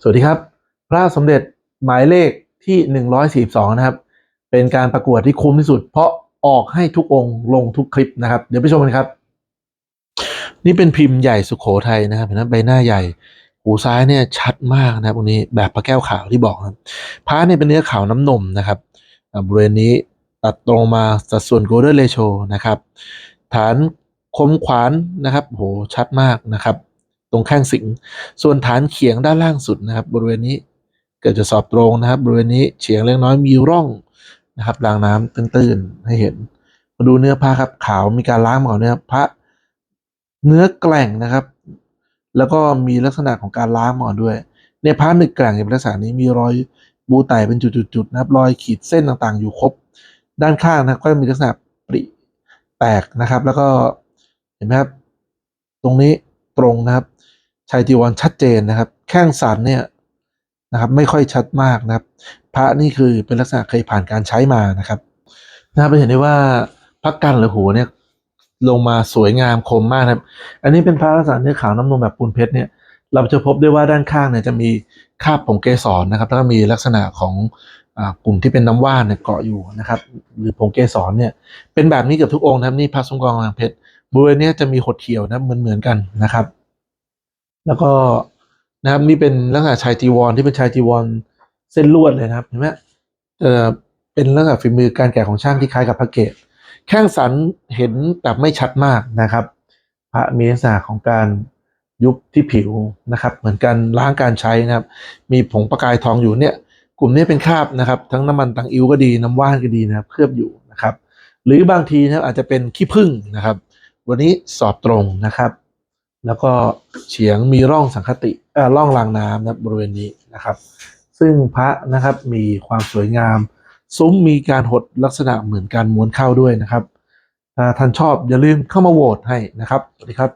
สวัสดีครับ พระสมเด็จหมายเลขที่ 142 นะครับ เป็นการประกวดที่คุ้มที่สุด เพราะออกให้ทุกองค์ลงทุกคลิปนะครับ เดี๋ยวไปชมกันครับ นี่เป็นพิมพ์ใหญ่สุขโขทัยนะครับเห็นไหมใบหน้าใหญ่หูซ้ายเนี่ยชัดมากนะครับตรงนี้แบบพระแก้วขาวที่บอกครับพระเนี่ยเป็นเนื้อขาวน้ำนมนะครับบริเวณนี้ตัดตรงมาสัดส่วน golden ratio นะครับ ฐานคมขวานนะครับโหชัดมากนะครับ ตรงข้างสิงส่วนฐานเขียงด้านล่างสุดนะครับ บริเวณนี้เกิดจะสอบตรงนะครับ บริเวณนี้เฉียงเล็กน้อยมีร่องนะครับรางน้ำตื้นๆให้เห็น มาดูเนื้อผ้าครับขาวมีการล้างมาก่อนนะครับพระเนื้อแกร่งนะครับ แล้วก็มีลักษณะของการล้างมาก่อนด้วยในพระหนึกแกร่งในลักษณะนี้มีรอยบูไตเป็นจุดๆนะครับ รอยขีดเส้นต่างๆ อยู่ครบ ด้านข้างนะก็มีลักษณะปริแตกนะครับ แล้วก็เห็นไหมครับ ตรงนี้ ตรงนะครับชายจีวรชัดเจนนะครับ แข้งสันเนี่ยนะครับ ไม่ค่อยชัดมากนะครับ พระนี่คือเป็นลักษณะเคยผ่านการใช้มานะครับนะครับเราเห็นได้ว่าพระกันหรือหัวเนี่ยลงมาสวยงามคมมากครับ อันนี้เป็นพระลักษณะเนื้อขาวน้ำนมแบบปูนเพชรเนี่ย เราจะพบได้ว่าด้านข้างเนี่ยจะมีคาบผงเกสรนะครับ แล้วก็มีลักษณะของอกลุ่มที่เป็นน้ำว่านเนี่ยเกาะอยู่นะครับ หรือผงเกสรเนี่ย เป็นแบบนี้เกับทุกองค์นะครับ นี่พระทรงกรองเพชร บริเวณนี้จะมีหดเขียวนะเหมือนเหมือนๆกันนะครับ แล้วก็นะครับนี่เป็นลักษณะชายจีวรที่เป็นชายจีวรเส้นลวดเลยนะครับเห็นไหมเออเป็นลักษณะฝีมือการแกะของช่างที่คล้ายกับพระเกศแข้งสันเห็นแต่ไม่ชัดมากนะครับ พระมีลักษณะของการยุบที่ผิวนะครับ เหมือนกันล้างการใช้นะครับ มีผงประกายทองอยู่เนี่ย กลุ่มนี้เป็นคราบนะครับ ทั้งน้ำมันตังอิวก็ดีน้ำว่านก็ดีนะครับเคลือบอยู่นะครับ หรือบางทีนะอาจจะเป็นขี้ผึ้งนะครับ วันนี้สอบตรงนะครับ แล้วก็เฉียงมีร่องสังคติเอ่อร่องรางน้ำนะครับบริเวณนี้นะครับ ซึ่งพระนะครับมีความสวยงาม ซุ้มมีการหดลักษณะเหมือนการม้วนเข้าด้วยนะครับถ้าท่านชอบอย่าลืมเข้ามาโหวตให้นะครับสวัสดีครับ